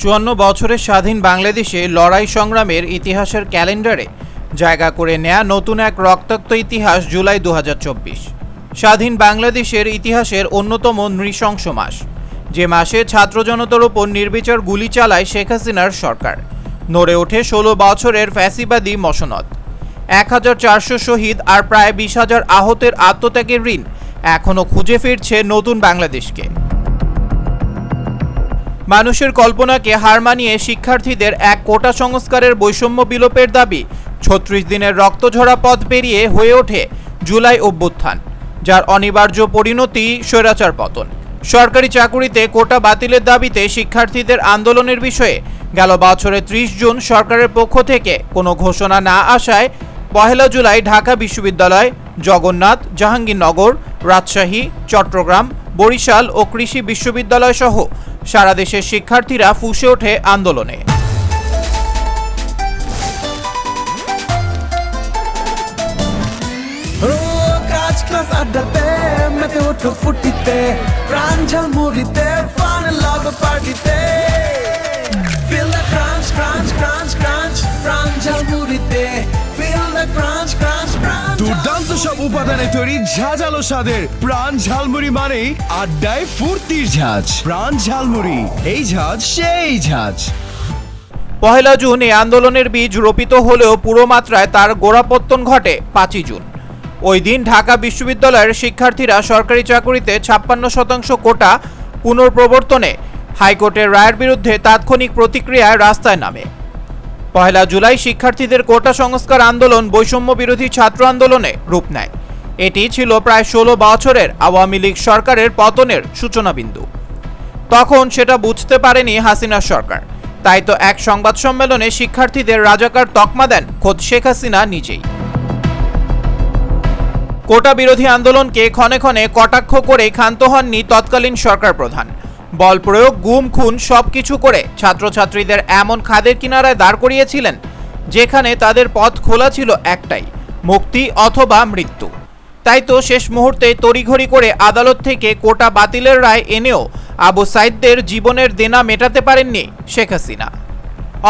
চুয়ান্ন বছরের স্বাধীন বাংলাদেশে লড়াই সংগ্রামের ইতিহাসের ক্যালেন্ডারে জায়গা করে নেয়া নতুন এক রক্তাক্ত ইতিহাস জুলাই দু হাজার চব্বিশ। স্বাধীন বাংলাদেশের ইতিহাসের অন্যতম নৃশংস মাস। যে মাসে ছাত্র জনতার ওপর নির্বিচার গুলি চালায় শেখ হাসিনার সরকার। নড়ে ওঠে ষোলো বছরের ফ্যাসিবাদী মসনদ। এক হাজার চারশো শহীদ আর প্রায় বিশ হাজার আহতের আত্মত্যাগের ঋণ এখনও খুঁজে ফিরছে নতুন বাংলাদেশকে। মানুষের কল্পনাকে হার মানিয়ে শিক্ষার্থীদের এক কোটা সংস্কারের বৈষম্য বিলোপের দাবি। ছত্রিশ দিনের রক্তঝরা পথ পেরিয়ে হয়ে ওঠে জুলাই অভ্যুত্থান, যার অনিবার্য পরিণতি স্বৈরাচার পতন। সরকারি চাকুরিতে কোটা বাতিলের দাবিতে শিক্ষার্থীদের আন্দোলনের বিষয়ে গেল বছরের ত্রিশ জুন সরকারের পক্ষ থেকে কোনো ঘোষণা না আসায় পহেলা জুলাই ঢাকা বিশ্ববিদ্যালয়, জগন্নাথ, জাহাঙ্গীরনগর, রাজশাহী, চট্টগ্রাম, বরিশাল ও কৃষি বিশ্ববিদ্যালয় সহ সারা দেশের শিক্ষার্থীরা ফুসে ওঠে আন্দোলনে। আড্ডাতে মেতে ওঠো ফুটিতে, প্রাণ ঝালমুড়িতে, ফান লাভ পার্টিতে। সব উপাদানে তৈরি ঝাঁঝালো স্বাদের প্রাণ ঝালমুড়ি মানেই আড্ডায় ফুর্তির ঝাঁজ। প্রাণ ঝালমুড়ি, এই ঝাঁজ সেই ঝাঁজ। পহেলা জুন এই আন্দোলনের বীজ রোপিত হলেও পুরো মাত্রায় তার গোড়াপত্তন ঘটে পাঁচই জুন। ওই দিন ঢাকা বিশ্ববিদ্যালয়ের শিক্ষার্থীরা সরকারি চাকুরিতে ছাপ্পান্ন শতাংশ কোটা পুনর্প্রবর্তনে হাইকোর্টের রায়ের বিরুদ্ধে তাৎক্ষণিক প্রতিক্রিয়ায় রাস্তায় নামে। পহেলা জুলাই শিক্ষার্থীদের কোটা সংস্কার আন্দোলন বৈষম্য বিরোধী ছাত্র আন্দোলনে রূপ নেয়। এটি ছিল প্রায় ষোলো বছরের আওয়ামী লীগ সরকারের পতনের সূচনাবিন্দু। তখন সেটা বুঝতে পারেনি হাসিনা সরকার। তাই তো এক সংবাদ সম্মেলনে শিক্ষার্থীদের রাজাকার তকমা দেন খোদ শেখ হাসিনা নিজেই। কোটা বিরোধী আন্দোলনকে ক্ষণে ক্ষণে কটাক্ষ করে ক্ষান্ত হননি তৎকালীন সরকার প্রধান। বল প্রয়োগ, গুম, খুন সবকিছু করে ছাত্রছাত্রীদের এমন খাদের কিনারায় দাঁড় করিয়েছিলেন, যেখানে তাদের পথ খোলা ছিল একটাই, মুক্তি অথবা মৃত্যু। তাই তো শেষ মুহূর্তে তড়িঘড়ি করে আদালত থেকে কোটা বাতিলের রায় এনেও আবু সাইদদের জীবনের দেনা মেটাতে পারেননি শেখ হাসিনা।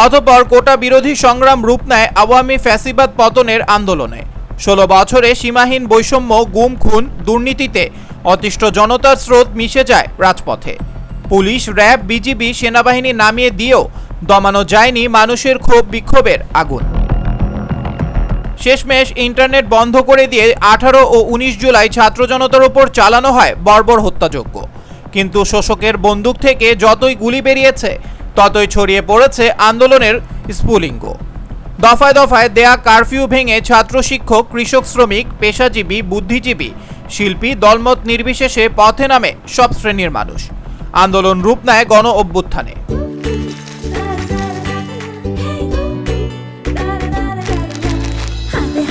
অতঃপর কোটা বিরোধী সংগ্রাম রূপ নেয় আওয়ামী ফ্যাসিবাদ পতনের আন্দোলনে। ষোলো বছরে সীমাহীন বৈষম্য, গুম, খুন দুর্নীতিতে অতিষ্ঠ জনতার স্রোত মিশে যায় রাজপথে। পুলিশ, র্যাব, বিজিবি, সেনাবাহিনী নামিয়ে দিয়েও দমানো যায়নি মানুষের ক্ষোভ বিক্ষোভের আগুন। শেষমেশ ইন্টারনেট বন্ধ করে দিয়ে আঠারো ও উনিশ জুলাই ছাত্র জনতার উপর চালানো হয় বর্বর হত্যাযজ্ঞ। কিন্তু শোষকের বন্দুক থেকে যতই গুলি বেরিয়েছে, ততই ছড়িয়ে পড়েছে আন্দোলনের স্ফুলিঙ্গ। দফায় দফায় দেয়া কারফিউ ভেঙে ছাত্র শিক্ষক, কৃষক শ্রমিক, পেশাজীবী, বুদ্ধিজীবী, শিল্পী, দলমত নির্বিশেষে পথে নামে সব শ্রেণির মানুষ। আন্দোলন রূপ নেয় গণ অভ্যুত্থানে। হাতে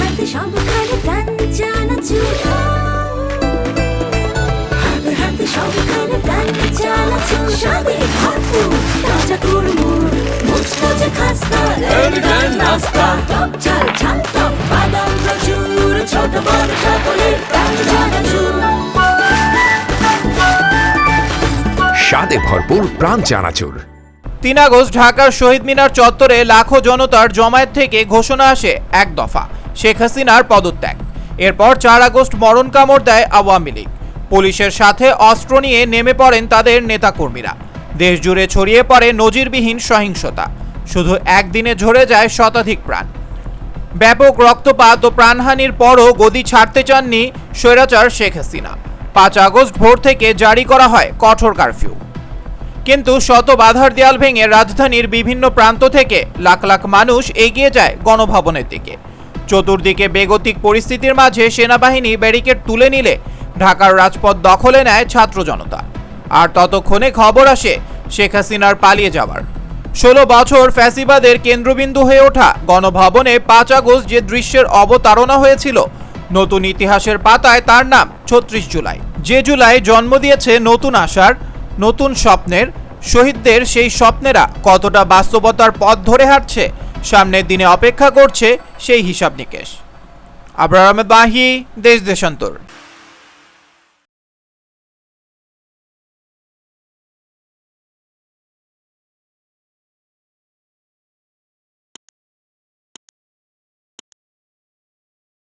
স্বাদে ভরপুর প্রাণ চানাচুর। তিন আগস্ট ঢাকার শহীদ মিনার চত্বরে লাখো জনতার জমায়েত থেকে ঘোষণা আসে এক দফা। শেখ হাসিনার পদত্যাগ। এরপর চার আগস্ট মরণ কামড় দেয় আওয়ামী লীগ। পুলিশের সাথে অস্ত্র নিয়ে নেমে পড়েন তাদের নেতাকর্মীরা। দেশ জুড়ে ছড়িয়ে পড়ে নজিরবিহীন সহিংসতা। শুধু একদিনে ঝরে যায় শতাধিক প্রাণ। ব্যাপক রক্তপাত ও প্রাণহানির পরও গদি ছাড়তে চাননি স্বৈরাচার শেখ হাসিনা। পাঁচ আগস্ট ভোর থেকে জারি করা হয় কঠোর কারফিউ। কিন্তু শত বাধার দেয়াল ভেঙে রাজধানীর বিভিন্ন প্রান্ত থেকে লাখ লাখ মানুষ এগিয়ে যায় গণভবনের দিকে। চতুর্দিকে বেগতিক পরিস্থিতির মাঝে সেনাবাহিনী ব্যারিকেড তুলে নিলে ঢাকার রাজপথ দখলে নেয় ছাত্র জনতা। আর ততক্ষণে খবর আসে শেখ হাসিনার পালিয়ে যাওয়ার। ষোলো বছর ফ্যাসিবাদের কেন্দ্রবিন্দু হয়ে ওঠা গণভবনে পাঁচ আগস্ট যে দৃশ্যের অবতারণা হয়েছিল, নতুন ইতিহাসের পাতায় তার নাম ছত্রিশ জুলাই। যে জুলাই জন্ম দিয়েছে নতুন আশার নতুন স্বপ্নের শহীদদের সেই স্বপ্নেরা কতটা বাস্তবতার পথ ধরে হাঁটছে, সামনের দিনে অপেক্ষা করছে সেই হিসাব নিকেশ আবরার আহমেদ বাহি, দেশ দেশান্তর।